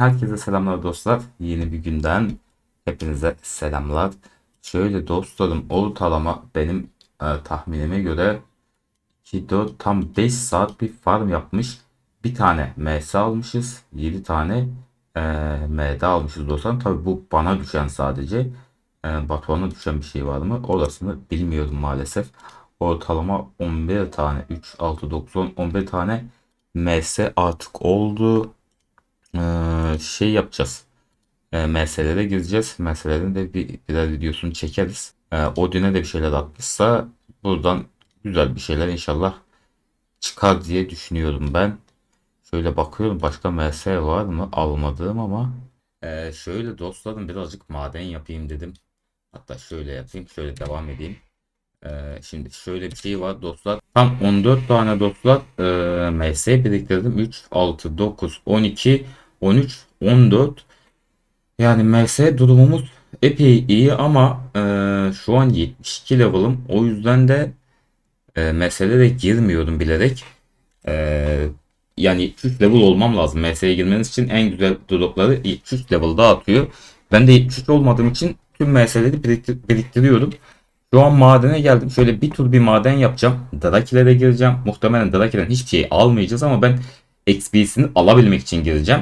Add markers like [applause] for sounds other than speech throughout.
Herkese selamlar dostlar. Yeni bir günden hepinize selamlar. Şöyle dostlarım ortalama benim e, tahminime göre 2, 4, tam 5 saat bir farm yapmış. Bir tane MS almışız. 7 tane e, MD almışız dostlarım. Tabi bu bana düşen sadece. E, Batuhan'a düşen bir şey var mı? Orasını bilmiyorum maalesef. Ortalama 11 tane 3, 6, 9, 10, 11 tane MS artık oldu. Ee, şey yapacağız. Ee, meselelere gireceğiz. Meselelerin de bir birer videosunu çekeriz. Ee, Odin'e de bir şeyler atmışsa buradan güzel bir şeyler inşallah çıkar diye düşünüyorum ben. Şöyle bakıyorum başka MS var mı almadığım ama Ee, şöyle dostlarım birazcık maden yapayım dedim. Hatta şöyle yapayım şöyle devam edeyim. Ee, şimdi şöyle bir şey var dostlar. Tam 14 tane dostlar e, MS biriktirdim. 3, 6, 9, 12, 13, 14. Yani MS durumumuz epey iyi ama e, şu an 72 level'ım. O yüzden de e, meselelere girmiyorum bilerek. E, yani 73 level olmam lazım. MS'ye girmeniz için en güzel dropları 73 level'da atıyor. Ben de 73 olmadığım için tüm MS'leri biriktir biriktiriyorum. Şu an madene geldim. Şöyle bir tur bir maden yapacağım. Drakilere gireceğim. Muhtemelen Drakilerin hiçbir şey almayacağız ama ben XP'sini alabilmek için gireceğim.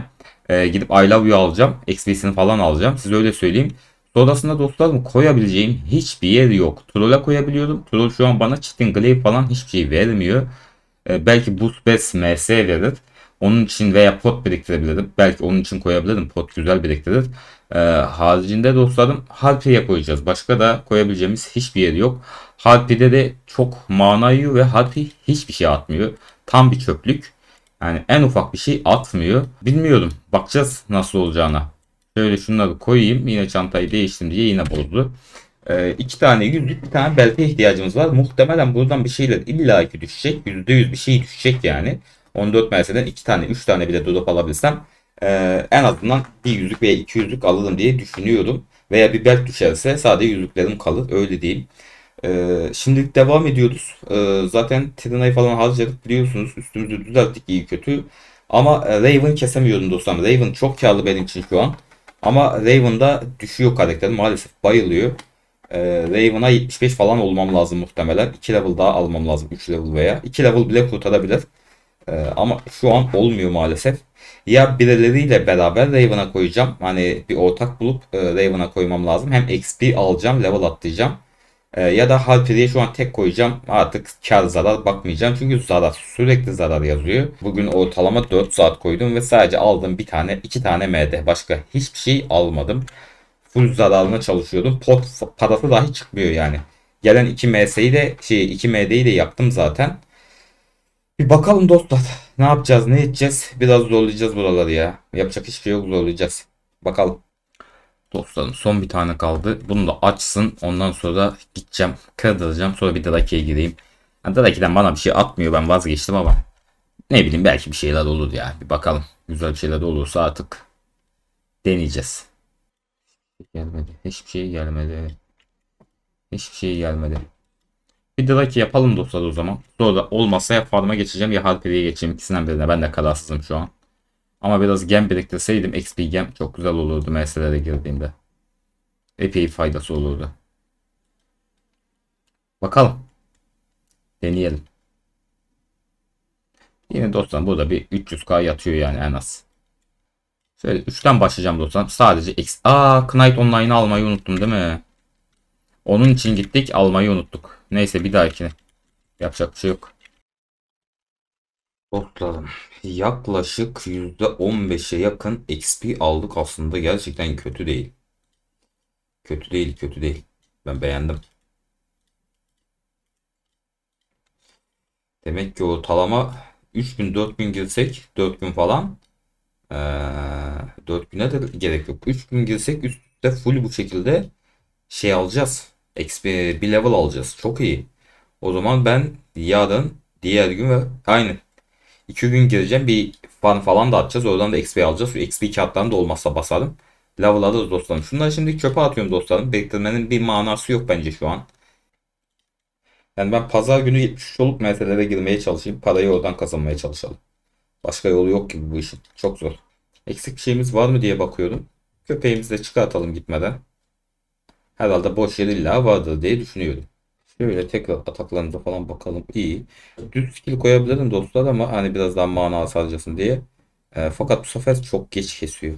Ee, gidip I love you alacağım. XP'sini falan alacağım. Size öyle söyleyeyim. Sonrasında dostlarım koyabileceğim hiçbir yer yok. Troll'e koyabiliyorum. Troll şu an bana Chitin Glaive falan hiçbir şey vermiyor. Ee, belki Boost Best MS verir. Onun için veya pot biriktirebilirim. Belki onun için koyabilirim. Pot güzel biriktirir. Ee, haricinde dostlarım Harpy'ye koyacağız. Başka da koyabileceğimiz hiçbir yer yok. Harpy'de de çok mana yiyor ve Harpy hiçbir şey atmıyor. Tam bir çöplük. Yani en ufak bir şey atmıyor. Bilmiyorum. Bakacağız nasıl olacağına. Şöyle şunları koyayım. Yine çantayı değiştim diye yine bozdu. Ee, iki tane yüzlük bir tane belte ihtiyacımız var. Muhtemelen buradan bir şeyler illa ki düşecek. %100 bir şey düşecek yani. 14 Mercedes'den 2 tane 3 tane bile drop alabilsem e, en azından bir yüzlük veya iki yüzlük alırım diye düşünüyorum. Veya bir belt düşerse sadece yüzlüklerim kalır öyle değil. E, şimdilik devam ediyoruz. E, zaten Trina'yı falan harcadık biliyorsunuz. Üstümüzü düzelttik iyi kötü. Ama e, Raven kesemiyorum dostlarım. Raven çok karlı benim için şu an. Ama Raven'da düşüyor karakter maalesef bayılıyor. E, Raven'a 75 falan olmam lazım muhtemelen. 2 level daha almam lazım. 3 level veya. 2 level bile kurtarabilir. Ee, ama şu an olmuyor maalesef. Ya birileriyle beraber Raven'a koyacağım. Hani bir ortak bulup e, Raven'a koymam lazım. Hem XP alacağım, level atlayacağım. E, ya da Halperi'ye şu an tek koyacağım. Artık kar zarar bakmayacağım. Çünkü zarar sürekli zarar yazıyor. Bugün ortalama 4 saat koydum ve sadece aldığım bir tane, iki tane MD. Başka hiçbir şey almadım. Full zararına çalışıyordum. Pot parası dahi çıkmıyor yani. Gelen 2 MS'yi de şey 2 MD'yi de yaptım zaten. Bir bakalım dostlar. Ne yapacağız, ne edeceğiz? Biraz zorlayacağız buraları ya. Yapacak hiçbir şey yok zorlayacağız. Bakalım. Dostlarım son bir tane kaldı. Bunu da açsın. Ondan sonra gideceğim. Kırdıracağım. Sonra bir Draki'ye gireyim. Yani Draki'den bana bir şey atmıyor. Ben vazgeçtim ama. Ne bileyim belki bir şeyler olur ya. Bir bakalım. Güzel şeyler olursa artık deneyeceğiz. Gelmedi. Hiçbir şey gelmedi. Hiçbir şey gelmedi. Bir Draki yapalım dostlar o zaman. Sonra olmazsa ya farm'a geçeceğim ya Harpy'ye geçeceğim. İkisinden birine. Ben de kararsızım şu an. Ama biraz gem biriktirseydim XP gem çok güzel olurdu meselelere girdiğimde. Epey faydası olurdu. Bakalım. Deneyelim. Yine dostlar burada bir 300k yatıyor yani en az. Şöyle 3'ten başlayacağım dostlar. Sadece X. Aa Knight Online'ı almayı unuttum değil mi? Onun için gittik almayı unuttuk. Neyse bir dahakine. Yapacak bir şey yok. Dostlarım yaklaşık %15'e yakın XP aldık aslında gerçekten kötü değil. Kötü değil kötü değil. Ben beğendim. Demek ki ortalama 3000 4000 girsek 4000 falan ee, 4000'e de gerek yok. 3000 girsek üstte full bu şekilde şey alacağız. XP bir level alacağız. Çok iyi. O zaman ben yarın diğer gün ve aynı. iki gün gireceğim. Bir fan falan da atacağız. Oradan da XP alacağız. Şu XP kağıtlarını da olmazsa basarım. Level alırız dostlarım. Şunları şimdi çöpe atıyorum dostlarım. Beklemenin bir manası yok bence şu an. Yani ben pazar günü 73 olup meselelere girmeye çalışayım. Parayı oradan kazanmaya çalışalım. Başka yolu yok gibi bu işin. Çok zor. Eksik şeyimiz var mı diye bakıyorum. Köpeğimizi de çıkartalım gitmeden. Herhalde boş yer illa vardır diye düşünüyorum. Şöyle tekrar ataklarımıza falan bakalım. İyi. Düz skill koyabilirim dostlar ama hani biraz daha mana harcasın diye. E, fakat bu sefer çok geç kesiyor.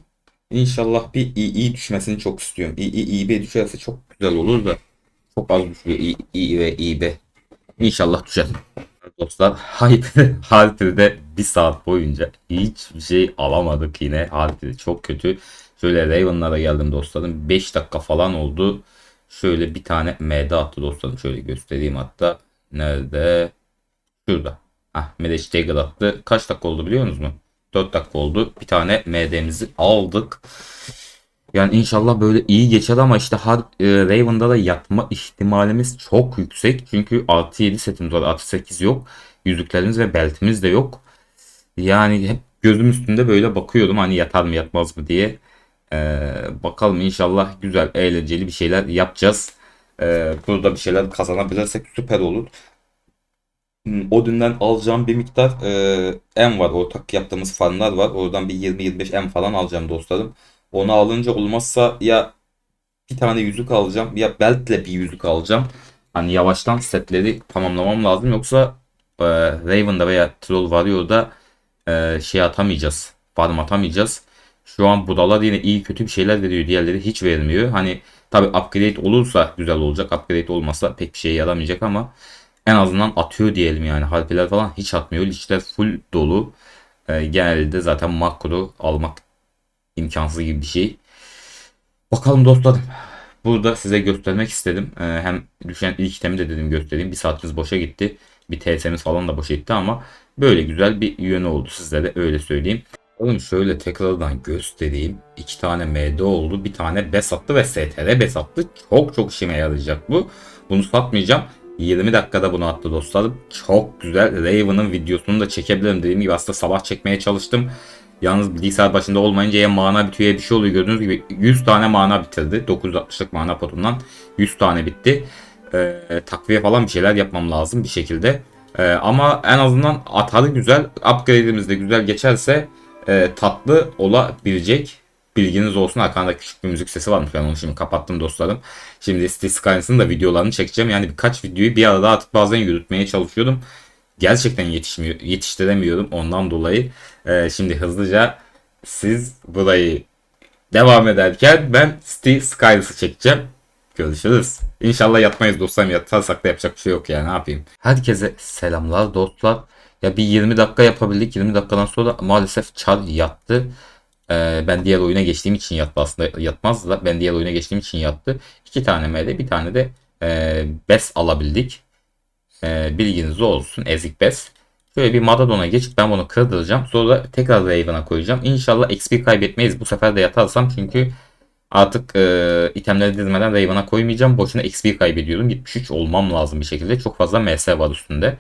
İnşallah bir iyi, düşmesini çok istiyorum. İyi, iyi, iyi bir düşerse çok güzel olur da. Çok az düşüyor. İyi, ve iyi be. İnşallah düşer. Dostlar Hyper'de, [laughs] Hyper'de bir saat boyunca hiçbir şey alamadık yine. Hyper çok kötü. Şöyle Raven'lara geldim dostlarım. 5 dakika falan oldu. Şöyle bir tane MD attı dostlarım. Şöyle göstereyim hatta. Nerede? Şurada. Ah Medeş Dagger attı. Kaç dakika oldu biliyor musunuz? 4 dakika oldu. Bir tane MD'mizi aldık. Yani inşallah böyle iyi geçer ama işte Har e, Raven'da da yatma ihtimalimiz çok yüksek. Çünkü artı 7 setimiz var. Artı 8 yok. Yüzüklerimiz ve beltimiz de yok. Yani hep gözüm üstünde böyle bakıyordum hani yatar mı yatmaz mı diye. Ee, bakalım inşallah güzel eğlenceli bir şeyler yapacağız. Ee, burada bir şeyler kazanabilirsek süper olur. Hmm, Odin'den alacağım bir miktar e, M var. Ortak yaptığımız farmlar var. Oradan bir 20-25 M falan alacağım dostlarım. Onu alınca olmazsa ya bir tane yüzük alacağım ya beltle bir yüzük alacağım. Hani yavaştan setleri tamamlamam lazım. Yoksa e, Raven'da veya Troll Warrior'da e, şey atamayacağız. Farm atamayacağız. Şu an budalar yine iyi kötü bir şeyler veriyor. Diğerleri hiç vermiyor. Hani tabi upgrade olursa güzel olacak. Upgrade olmazsa pek bir şeye yaramayacak ama en azından atıyor diyelim yani. Harpiler falan hiç atmıyor. Lichler full dolu. E, genelde zaten makro almak imkansız gibi bir şey. Bakalım dostlarım. Burada size göstermek istedim. Ee, hem düşen ilk itemi de dedim göstereyim. Bir saatimiz boşa gitti. Bir TS'miz falan da boşa gitti ama böyle güzel bir yönü oldu sizlere öyle söyleyeyim. Oğlum şöyle tekrardan göstereyim. İki tane MD oldu. Bir tane BES attı ve STR BES attı. Çok çok işime yarayacak bu. Bunu satmayacağım. 20 dakikada bunu attı dostlarım. Çok güzel. Raven'ın videosunu da çekebilirim. Dediğim gibi aslında sabah çekmeye çalıştım. Yalnız bilgisayar başında olmayınca ya mana bitiyor ya bir şey oluyor. Gördüğünüz gibi 100 tane mana bitirdi. 960'lık mana potundan 100 tane bitti. Ee, takviye falan bir şeyler yapmam lazım bir şekilde. Ee, ama en azından atarı güzel. Upgrade'imiz de güzel geçerse e, tatlı olabilecek. Bilginiz olsun arkanda küçük bir müzik sesi varmış. Ben onu şimdi kapattım dostlarım. Şimdi Steel Skylines'ın da videolarını çekeceğim. Yani birkaç videoyu bir arada atıp bazen yürütmeye çalışıyordum gerçekten yetişmiyor, yetiştiremiyorum ondan dolayı. E, şimdi hızlıca siz burayı devam ederken ben Steve Skyles'ı çekeceğim. Görüşürüz. İnşallah yatmayız dostlarım. Yatarsak da yapacak bir şey yok ya ne yapayım. Herkese selamlar dostlar. Ya bir 20 dakika yapabildik. 20 dakikadan sonra maalesef Char yattı. Ee, ben diğer oyuna geçtiğim için yattı aslında yatmazdı da ben diğer oyuna geçtiğim için yattı. İki tane MD bir tane de e, BES alabildik. E, bilginiz olsun ezik bes. Şöyle bir Madadon'a geçip ben bunu kırdıracağım. Sonra tekrar Raven'a koyacağım. İnşallah XP kaybetmeyiz. Bu sefer de yatarsam çünkü artık e, itemleri dizmeden Raven'a koymayacağım. Boşuna XP kaybediyorum. 73 olmam lazım bir şekilde. Çok fazla MS var üstünde.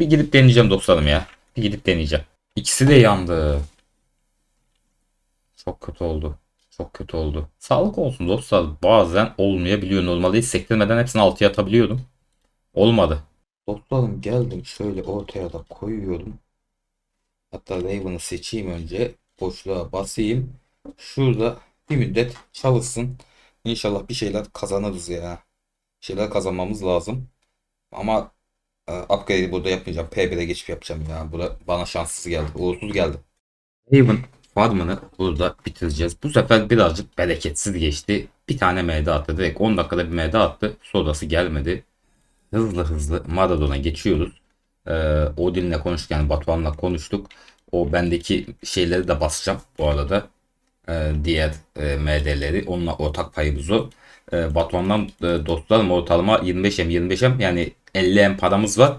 Bir gidip deneyeceğim dostlarım ya. Bir gidip deneyeceğim. İkisi de yandı. Çok kötü oldu. Çok kötü oldu. Sağlık olsun dostlar. Bazen olmayabiliyor. Normalde hiç sektirmeden hepsini altıya atabiliyordum. Olmadı. Dostlarım geldim şöyle ortaya da koyuyorum. Hatta Raven'ı seçeyim önce. Boşluğa basayım. Şurada bir müddet çalışsın. İnşallah bir şeyler kazanırız ya. Bir şeyler kazanmamız lazım. Ama upgrade'i burada yapmayacağım. P1'e geçip yapacağım ya. Burada bana şanssız geldi. Uğursuz geldi. Raven farmını burada bitireceğiz. Bu sefer birazcık bereketsiz geçti. Bir tane MD attı. Direkt 10 dakikada bir MD attı. Sodası gelmedi hızlı hızlı Maradona geçiyoruz. Ee, Odin'le konuşurken Batuhan'la konuştuk. O bendeki şeyleri de basacağım bu arada. Ee, diğer e, MD'leri. Onunla ortak payımız o. Ee, Batuhan'dan e, dostlarım ortalama 25M 25M yani 50M paramız var.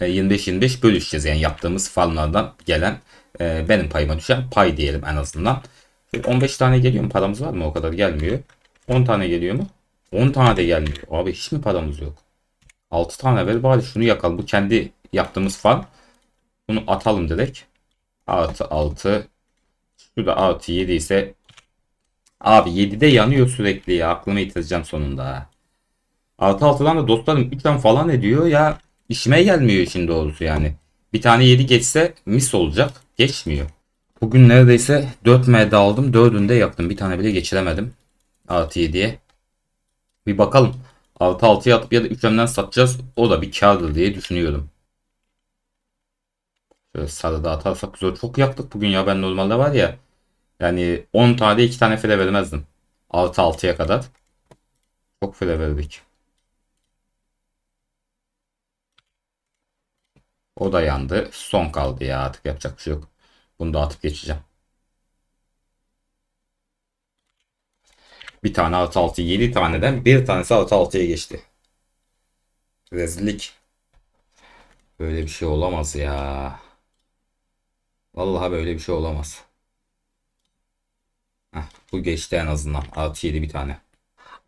E, 25-25 bölüşeceğiz yani yaptığımız farmlardan gelen e, benim payıma düşen pay diyelim en azından. 15 tane geliyor mu paramız var mı o kadar gelmiyor. 10 tane geliyor mu? 10 tane de gelmiyor. Abi hiç mi paramız yok? 6 tane ver bari şunu yakalım. Bu kendi yaptığımız fan. Bunu atalım direkt. Artı 6. Şurada artı 7 ise Abi 7'de yanıyor sürekli ya. Aklımı yitireceğim sonunda. Artı 6'dan da dostlarım 3'ten falan ediyor ya. işime gelmiyor işin doğrusu yani. Bir tane 7 geçse mis olacak. Geçmiyor. Bugün neredeyse 4 MD aldım. 4'ünü de yaktım. Bir tane bile geçiremedim. Artı 7'ye. Bir bakalım. Artı 6'ya atıp ya da 3M'den satacağız. O da bir kardır diye düşünüyorum. Şöyle sarıda atarsak güzel. Çok yaktık bugün ya. Ben normalde var ya. Yani 10 tane 2 tane file vermezdim. Artı 6'ya kadar. Çok file verdik. O da yandı. Son kaldı ya artık yapacak bir şey yok. Bunu da atıp geçeceğim. Bir tane artı 6 7 taneden bir tanesi artı 6'ya geçti. Rezillik. Böyle bir şey olamaz ya. Vallahi böyle bir şey olamaz. Heh, bu geçti en azından. Artı 7 bir tane.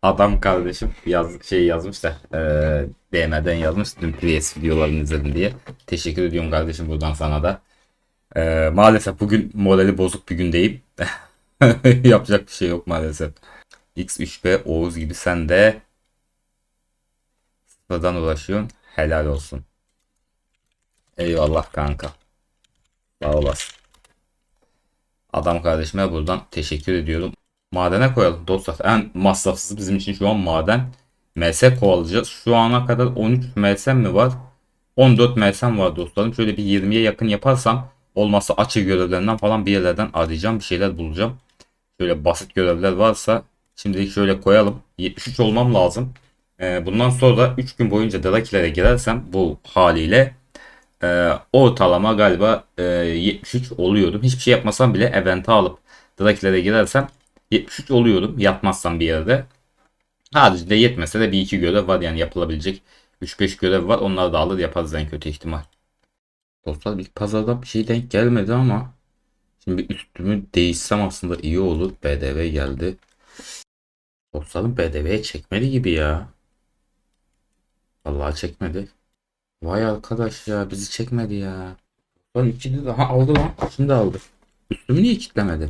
Adam kardeşim yaz, şey yazmış da eee DM'den yazmış dün PS videolarını izledim diye. Teşekkür ediyorum kardeşim buradan sana da. Eee, maalesef bugün morali bozuk bir gündeyim. [laughs] Yapacak bir şey yok maalesef. X3B Oğuz gibi sen de sıfırdan uğraşıyorsun. Helal olsun. Eyvallah kanka. Sağ olasın. Adam kardeşime buradan teşekkür ediyorum. Madene koyalım dostlar. En masrafsız bizim için şu an maden. MS kovalayacağız. Şu ana kadar 13 MS mi var? 14 MS var dostlarım. Şöyle bir 20'ye yakın yaparsam olmazsa açı görevlerinden falan bir yerlerden arayacağım. Bir şeyler bulacağım. Şöyle basit görevler varsa şimdilik şöyle koyalım. 73 olmam lazım. Ee, bundan sonra da 3 gün boyunca Drakilere girersem bu haliyle e, ortalama galiba e, 73 oluyordum. Hiçbir şey yapmasam bile event'e alıp Drakilere girersem 73 oluyordum yatmazsam bir yerde. Haricinde yetmese de bir iki görev var yani yapılabilecek 3-5 görev var. Onları da alır yaparız en kötü ihtimal. Dostlar bir pazarda bir şey denk gelmedi ama şimdi bir üstümü değişsem aslında iyi olur. BDV geldi. Dostlarım BDV'ye çekmedi gibi ya. Vallahi çekmedi. Vay arkadaş ya bizi çekmedi ya. Lan ikili daha aldı lan. Şimdi aldı. Üstümü niye kilitlemedi?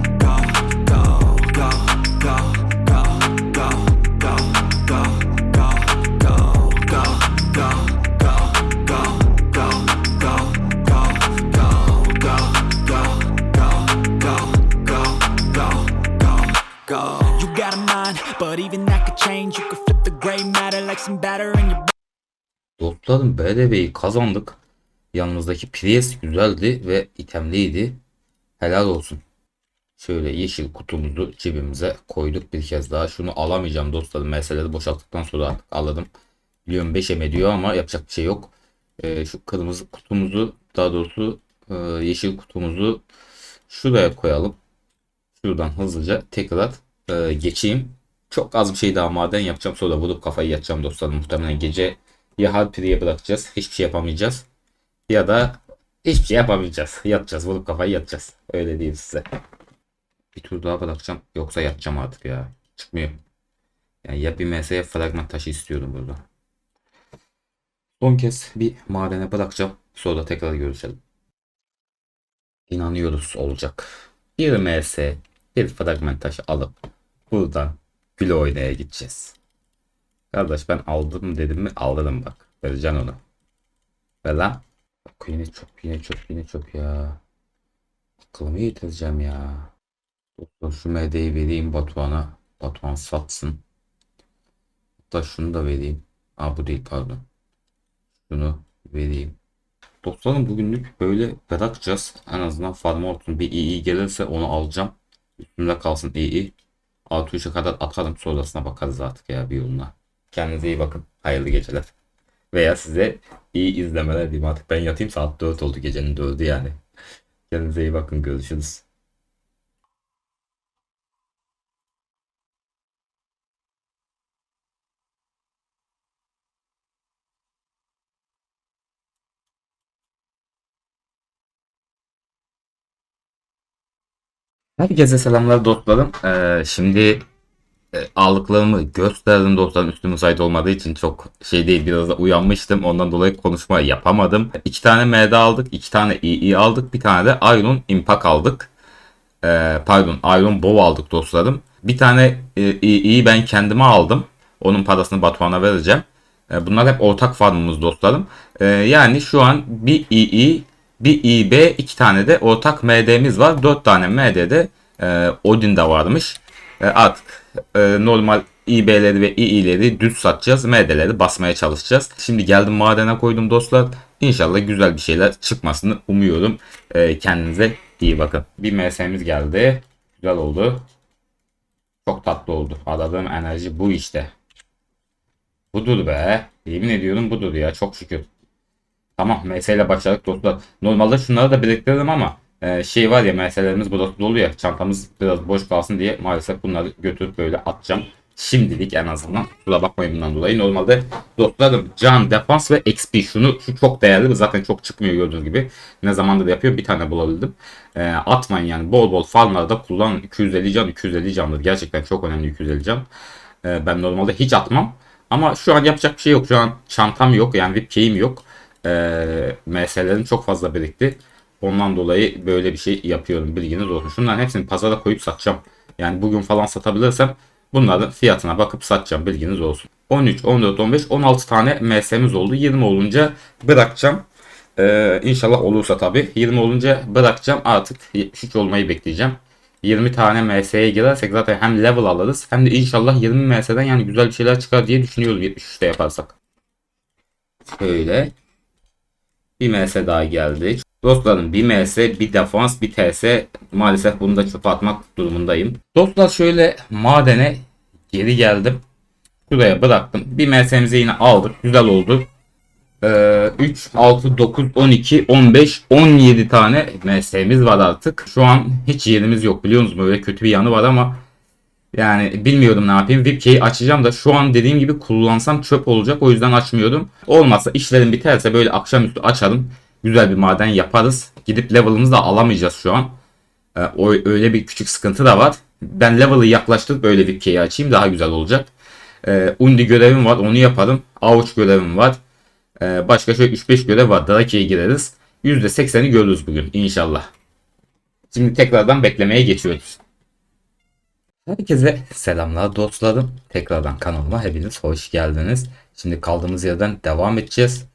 Got a mind, but even that could change. You could flip the gray matter like some batter in your Dostlarım BDV'yi kazandık. Yanımızdaki Prius güzeldi ve itemliydi. Helal olsun. Şöyle yeşil kutumuzu cebimize koyduk bir kez daha. Şunu alamayacağım dostlarım. Meseleleri boşalttıktan sonra artık aldım. Biliyorum 5 em ediyor ama yapacak bir şey yok. Ee, şu kırmızı kutumuzu daha doğrusu e, yeşil kutumuzu şuraya koyalım. Şuradan hızlıca tekrar e, geçeyim. Çok az bir şey daha maden yapacağım. Sonra vurup kafayı yatacağım dostlarım. Muhtemelen gece ya Harpi'ye bırakacağız. Hiçbir şey yapamayacağız. Ya da hiçbir şey yapamayacağız. Yatacağız. Vurup kafayı yatacağız. Öyle diyeyim size. Bir tur daha bırakacağım. Yoksa yatacağım artık ya. Çıkmıyor. Yani ya bir mesele fragman taşı istiyorum burada. Son kez bir madene bırakacağım. Sonra tekrar görüşelim. İnanıyoruz olacak. Bir MS, bir fragment taşı alıp buradan güle oynaya gideceğiz. Kardeş ben aldım dedim mi aldım bak. Vereceksin onu. Ver lan. Bak yine çok yine çok yine çok ya. Aklımı yitireceğim ya. Doktor şu MD'yi vereyim Batuhan'a. Batuhan satsın. Da şunu da vereyim. Aa bu değil pardon. Şunu vereyim. Dostlarım bugünlük böyle bırakacağız. En azından farm olsun. Bir iyi gelirse onu alacağım. Üstümde kalsın iyi. Altı üçe kadar atarım. Sonrasına bakarız artık ya bir yoluna. Kendinize iyi bakın. Hayırlı geceler. Veya size iyi izlemeler diyeyim artık. Ben yatayım saat 4 oldu. Gecenin 4'ü yani. Kendinize iyi bakın. Görüşürüz. Herkese selamlar dostlarım. Ee, şimdi e, aldıklarımı gösterdim dostlarım. Üstüm müsait olmadığı için çok şey değil. Biraz da uyanmıştım. Ondan dolayı konuşma yapamadım. İki tane MD aldık. iki tane EE aldık. Bir tane de Iron Impact aldık. Ee, pardon Iron Bow aldık dostlarım. Bir tane e, EE ben kendime aldım. Onun parasını Batuhan'a vereceğim. E, Bunlar hep ortak farmımız dostlarım. E, Yani şu an bir EE, bir EB, iki tane de ortak MD'miz var. Dört tane MD'de e, Odin de varmış. E, Artık e, normal EB'leri ve EE'leri düz satacağız. MD'leri basmaya çalışacağız. Şimdi geldim madene koydum dostlar. İnşallah güzel bir şeyler çıkmasını umuyorum. E, Kendinize iyi bakın. Bir MS'miz geldi. Güzel oldu. Çok tatlı oldu. Aradığım enerji bu işte. Budur be. Yemin ediyorum budur ya. Çok şükür. Tamam MS ile başladık dostlar. Normalde şunları da biriktirdim ama e, şey var ya MS'lerimiz burası dolu ya. Çantamız biraz boş kalsın diye maalesef bunları götürüp böyle atacağım. Şimdilik en azından. Kusura bakmayın bundan dolayı. Normalde dostlarım can, defans ve XP şunu şu çok değerli. Zaten çok çıkmıyor gördüğünüz gibi. Ne zamandır yapıyor bir tane bulabildim. E, atmayın yani bol bol farmlarda kullanın. 250 can 250 candır. Gerçekten çok önemli 250 can. E, ben normalde hiç atmam. Ama şu an yapacak bir şey yok. Şu an çantam yok. Yani VIP key'im yok. Ee, MS'lerim çok fazla birikti. Ondan dolayı böyle bir şey yapıyorum. Bilginiz olsun. Şunların hepsini pazara koyup satacağım. Yani bugün falan satabilirsem bunların fiyatına bakıp satacağım. Bilginiz olsun. 13, 14, 15, 16 tane MS'miz oldu. 20 olunca bırakacağım. Ee, inşallah olursa tabii. 20 olunca bırakacağım. Artık 73 olmayı bekleyeceğim. 20 tane MS'ye girersek zaten hem level alırız hem de inşallah 20 MS'den yani güzel bir şeyler çıkar diye düşünüyorum 73'te yaparsak. Şöyle. Bir MS daha geldi. Dostlarım bir MS, bir defans, bir TS. Maalesef bunu da çöpe atmak durumundayım. Dostlar şöyle madene geri geldim. Şuraya bıraktım. Bir MS'mizi yine aldık. Güzel oldu. Ee, 3, 6, 9, 12, 15, 17 tane MS'miz var artık. Şu an hiç yerimiz yok biliyor musunuz? Böyle kötü bir yanı var ama yani bilmiyorum ne yapayım. VIPK'yi açacağım da şu an dediğim gibi kullansam çöp olacak. O yüzden açmıyorum. Olmazsa işlerim biterse böyle akşamüstü açalım. Güzel bir maden yaparız. Gidip level'ımızı da alamayacağız şu an. Ee, o öyle bir küçük sıkıntı da var. Ben level'ı yaklaştırıp böyle VIPK'yi açayım daha güzel olacak. Ee, Undi görevim var onu yaparım. Avuç görevim var. Ee, başka şöyle 3-5 görev var. Draki'ye gireriz. %80'i görürüz bugün inşallah. Şimdi tekrardan beklemeye geçiyoruz. Herkese selamlar dostlarım. Tekrardan kanalıma hepiniz hoş geldiniz. Şimdi kaldığımız yerden devam edeceğiz.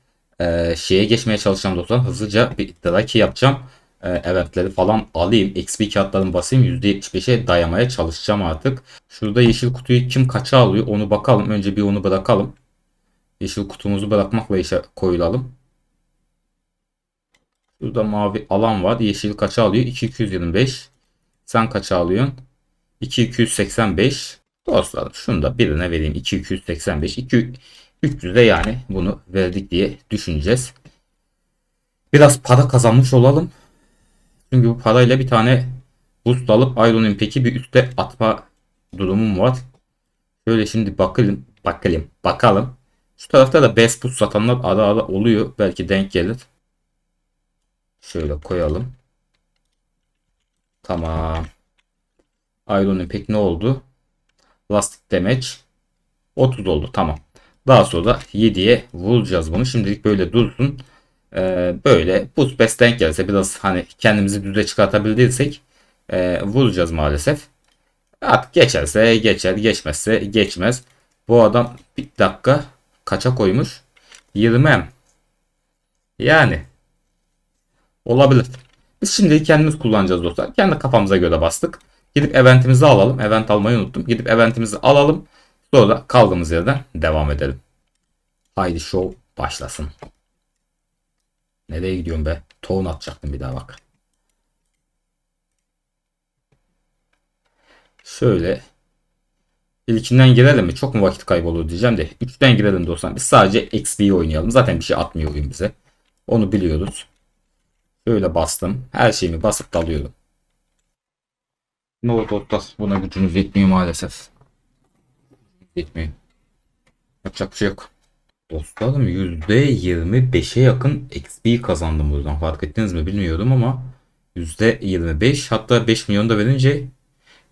Ee, şeye geçmeye çalışacağım dostlarım. Hızlıca bir Draki yapacağım. Ee, eventleri falan alayım. XP kağıtlarını basayım. %75'e dayamaya çalışacağım artık. Şurada yeşil kutuyu kim kaça alıyor onu bakalım. Önce bir onu bırakalım. Yeşil kutumuzu bırakmakla işe koyulalım. Şurada mavi alan var. Yeşil kaça alıyor? 2225. Sen kaça alıyorsun? 2285. Dostlarım şunu da birine vereyim. 2285. 2 300'e yani bunu verdik diye düşüneceğiz. Biraz para kazanmış olalım. Çünkü bu parayla bir tane boost alıp Iron Impact'i bir üste atma durumum var. Şöyle şimdi bakalım. Bakalım. Bakalım. Şu tarafta da best boost satanlar ara ara oluyor. Belki denk gelir. Şöyle koyalım. Tamam. Iron Impact ne oldu? Lastik damage 30 oldu. Tamam. Daha sonra 7'ye vuracağız bunu. Şimdilik böyle dursun. Ee, böyle boost best denk gelse biraz hani kendimizi düze çıkartabildiysek e, vuracağız maalesef. Artık geçerse geçer, geçmezse geçmez. Bu adam bir dakika kaça koymuş? 20 Yani olabilir. Biz şimdi kendimiz kullanacağız dostlar. Kendi kafamıza göre bastık. Gidip eventimizi alalım. Event almayı unuttum. Gidip eventimizi alalım. Sonra kaldığımız yerden devam edelim. Haydi show başlasın. Nereye gidiyorum be? Tohum atacaktım bir daha bak. Şöyle İlkinden girelim mi? Çok mu vakit kaybolur diyeceğim de. Üçten girelim dostlar. Biz sadece XP'yi oynayalım. Zaten bir şey atmıyor oyun bize. Onu biliyoruz. Şöyle bastım. Her şeyimi basıp dalıyorum. Oldu dostlar? Buna gücünüz yetmiyor maalesef. Yetmiyor. Yapacak bir şey yok. Dostlarım %25'e yakın XP kazandım buradan. Fark ettiniz mi bilmiyorum ama %25 hatta 5 milyon da verince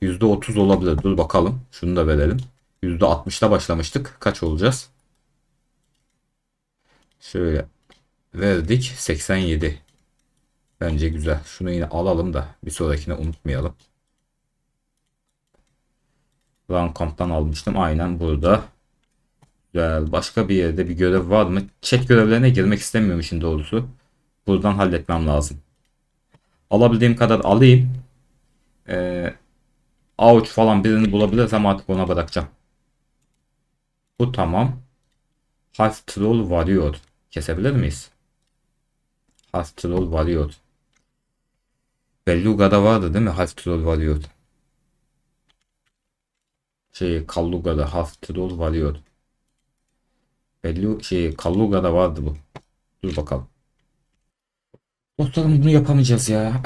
%30 olabilir. Dur bakalım. Şunu da verelim. %60'da başlamıştık. Kaç olacağız? Şöyle verdik. 87. Bence güzel. Şunu yine alalım da bir sonrakine unutmayalım. Rankamp'tan almıştım. Aynen burada. Güzel. Başka bir yerde bir görev var mı? Chat görevlerine girmek istemiyorum işin doğrusu. Buradan halletmem lazım. Alabildiğim kadar alayım. Ee, avuç falan birini bulabilirsem artık ona bırakacağım. Bu tamam. Half troll varıyor. Kesebilir miyiz? Half troll varıyor. Belluga'da vardı değil mi? Half troll varıyor. Şey Kalluga'da half troll varıyor. Bellu şey Kalluga'da vardı bu. Dur bakalım. Dostlarım bunu yapamayacağız ya.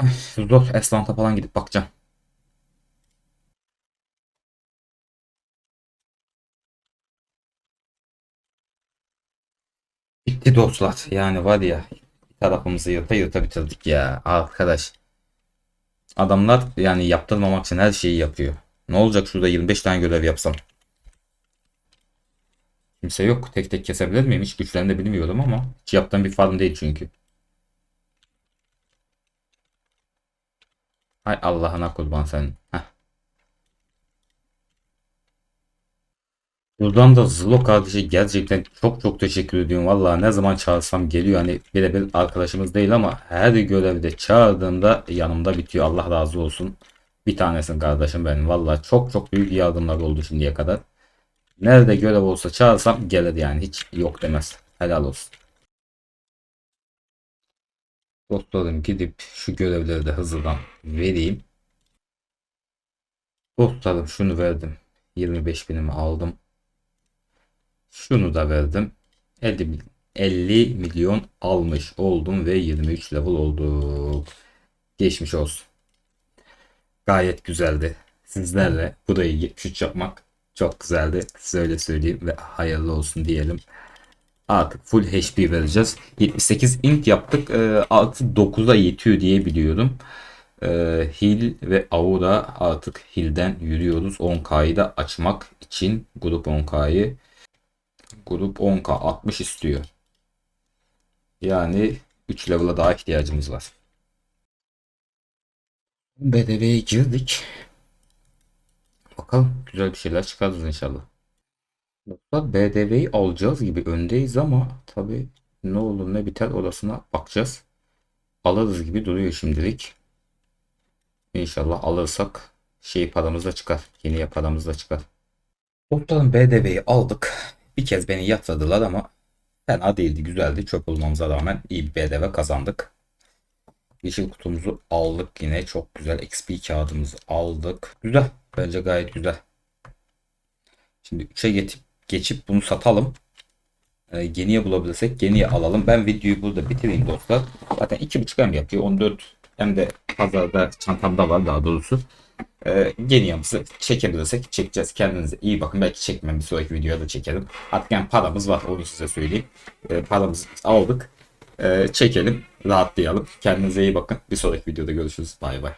Zor Eslant'a falan gidip bakacağım. Bitti dostlar. Yani var ya tarafımızı yırta yırta bitirdik ya. Arkadaş. Adamlar yani yaptırmamak için her şeyi yapıyor. Ne olacak şurada 25 tane görev yapsam. Kimse yok. Tek tek kesebilir miyim? Hiç güçlerini de bilmiyorum ama. Hiç yaptığım bir farm değil çünkü. Hay Allah'ına kurban sen. Heh. Buradan da Zlo kardeşi gerçekten çok çok teşekkür ediyorum. Vallahi ne zaman çağırsam geliyor. Hani birebir arkadaşımız değil ama her görevde çağırdığımda yanımda bitiyor. Allah razı olsun. Bir tanesin kardeşim benim. Vallahi çok çok büyük yardımlar oldu şimdiye kadar. Nerede görev olsa çağırsam gelir yani. Hiç yok demez. Helal olsun. Dostlarım gidip şu görevleri de hızlıdan vereyim. Dostlarım şunu verdim. 25 binimi aldım. Şunu da verdim. 50, mil- 50 milyon almış oldum ve 23 level olduk. Geçmiş olsun. Gayet güzeldi. Sizlerle burayı 73 yapmak çok güzeldi. Size öyle söyleyeyim ve hayırlı olsun diyelim. Artık full HP vereceğiz. 78 int yaptık. Ee, artı 9'a yetiyor diye biliyorum. Ee, Heal ve Aura artık Heal'den yürüyoruz. 10K'yı da açmak için grup 10K'yı grup 10K 60 istiyor. Yani 3 level'a daha ihtiyacımız var. BDV'ye girdik. Bakalım güzel bir şeyler çıkarırız inşallah. Yoksa BDV'yi alacağız gibi öndeyiz ama tabi ne olur ne biter orasına bakacağız. Alırız gibi duruyor şimdilik. İnşallah alırsak şey paramız da çıkar. Yeni paramız da çıkar. Dostlarım BDV'yi aldık. Bir kez beni yatırdılar ama fena değildi. Güzeldi. Çöp olmamıza rağmen iyi bir BDV kazandık. Yeşil kutumuzu aldık yine. Çok güzel. XP kağıdımızı aldık. Güzel. Bence gayet güzel. Şimdi 3'e geçip, geçip bunu satalım. Ee, geniye bulabilirsek geniye alalım. Ben videoyu burada bitireyim dostlar. Zaten 2.5 hem yapıyor. 14 hem de pazarda çantamda var daha doğrusu. Ee, geniyamızı çekebilirsek çekeceğiz. Kendinize iyi bakın. Belki çekmem bir sonraki videoda da çekelim. Artık yani paramız var onu size söyleyeyim. Ee, paramızı aldık. Ee, çekelim. Rahatlayalım. Kendinize iyi bakın. Bir sonraki videoda görüşürüz. Bay bay.